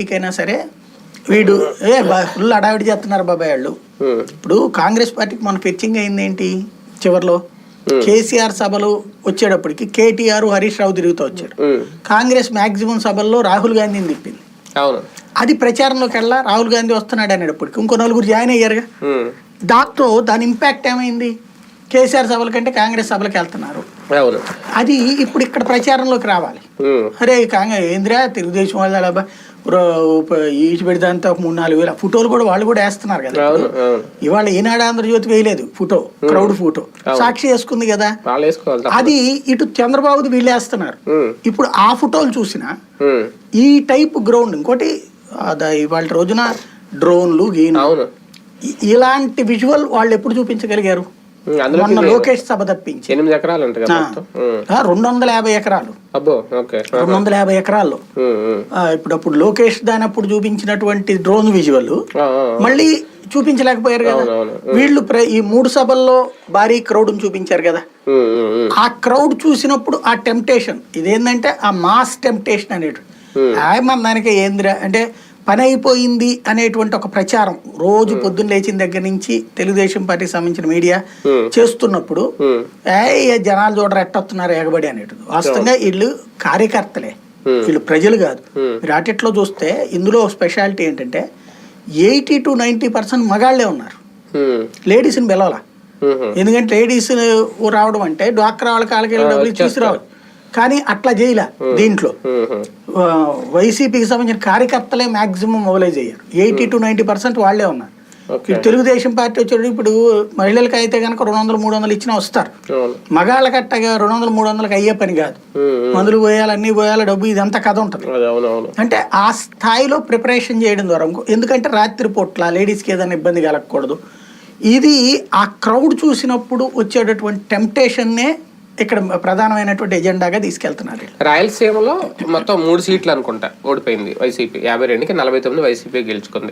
పార్టీకైనా సరే వీడు ఏ ఫుల్ అడావిడి చేస్తున్నారు బాబాయ్ వాళ్ళు. ఇప్పుడు కాంగ్రెస్ పార్టీకి మన ఫెచ్చింగ్ అయింది ఏంటి చివరిలో కేసీఆర్ సభలు వచ్చేటప్పటికి కేటీఆర్ హరీష్ రావు తిరుగుతూ వచ్చారు. కాంగ్రెస్ మాక్సిమం సభల్లో రాహుల్ గాంధీని తిప్పింది. అది ప్రచారంలోకి వెళ్ళా రాహుల్ గాంధీ వస్తున్నాడు అనేటప్పటికి ఇంకో నలుగురు జాయిన్ అయ్యారుగా. దాంతో దాని ఇంపాక్ట్ ఏమైంది? కేసీఆర్ సభల కంటే కాంగ్రెస్ సభలకు వెళ్తున్నారు. అది ఇప్పుడు ఇక్కడ ప్రచారంలోకి రావాలి. అరే కాంగ్రెస్ ఏంద్రా తెలుగుదేశం వాళ్ళు ఈచి పెడితే మూడు నాలుగు వేల ఫోటోలు కూడా వాళ్ళు కూడా వేస్తున్నారు కదా. ఇవాళ ఈనాడు ఆంధ్రజ్యోతి వేయలేదు ఫోటో క్రౌడ్ ఫోటో. సాక్షి వేసుకుంది కదా. అది ఇటు చంద్రబాబుది వీళ్ళు వేస్తున్నారు. ఇప్పుడు ఆ ఫోటోలు చూసినా ఈ టైప్ గ్రౌండ్ ఇంకోటి ఇవాళ రోజున డ్రోన్లు గీను ఇలాంటి విజువల్ వాళ్ళు ఎప్పుడు చూపించగలిగారు? మొన్న లోకేష్ సభ తప్పించి. ఎనిమిది ఎకరాలు రెండు వందల యాభై ఎకరాలు. అబ్బో ఓకే రెండు వందల యాభై ఎకరాల్లో. ఉమ్, ఉమ్, ఆ, ఇప్పుడు అప్పుడు లోకేష్ దాని అప్పుడు చూపించినటువంటి డ్రోన్ విజువల్ మళ్ళీ చూపించలేకపోయారు కదా. వీళ్ళు ఈ మూడు సభల్లో భారీ క్రౌడ్ చూపించారు కదా. ఆ క్రౌడ్ చూసినప్పుడు ఆ టెంప్టేషన్ ఇదేంటంటే ఆ మాస్ టెంప్టేషన్ అనేటు మన దానికి ఏందిరా అంటే పని అయిపోయింది అనేటువంటి ఒక ప్రచారం రోజు పొద్దున్న లేచిన దగ్గర నుంచి తెలుగుదేశం పార్టీకి సంబంధించిన మీడియా చేస్తున్నప్పుడు ఉమ్, ఏ జనాలు చూడరు ఎట్టొస్తున్నారు ఎగబడి అనేటు వాస్తవంగా వీళ్ళు కార్యకర్తలే. వీళ్ళు ప్రజలు కాదు. మీరు అటిట్లో చూస్తే ఇందులో స్పెషాలిటీ ఏంటంటే ఎయిటీ టు నైంటీ పర్సెంట్ మగాళ్ళే ఉన్నారు. లేడీస్ని పిలవాల? ఎందుకంటే లేడీస్ రావడం అంటే డ్వాక్రా వాళ్ళ కాళ్ళకి వెళ్ళి డబ్బులు ఇచ్చేసి రావాలి కానీ అట్లా చేయలే దీంట్లో. వైసీపీకి సంబంధించిన కార్యకర్తలే మాక్సిమం మొబిలైజ్ అయ్యారు. ఎయిటీ టు నైంటీ పర్సెంట్ వాళ్ళే ఉన్నారు. తెలుగుదేశం పార్టీ వచ్చేటప్పుడు ఇప్పుడు మహిళలకు అయితే కనుక రెండు వందలు మూడు వందలు ఇచ్చినా వస్తారు. అవును. మగాళ్ళకి అట్టగా రెండు వందలు మూడు వందలకి అయ్యే పని కాదు. మందులు పోయాలి అన్ని పోయాలి డబ్బు ఇదంతా కథ ఉంటుంది. అంటే ఆ స్థాయిలో ప్రిపరేషన్ చేయడం ద్వారా ఎందుకంటే రాత్రి పూట్ల లేడీస్కి ఏదైనా ఇబ్బంది కలగకూడదు. ఇది ఆ క్రౌడ్ చూసినప్పుడు వచ్చేటటువంటి టెంప్టేషన్నే ఇక్కడ ప్రధానమైనటువంటి ఎజెండాగా తీసుకెళ్తున్నారు రాయలసీమలో మొత్తం మూడు సీట్లు అనుకుంటా ఓడిపోయింది వైసీపీ. యాభై రెండుకి నలభై తొమ్మిది వైసీపీ గెలుచుకుంది.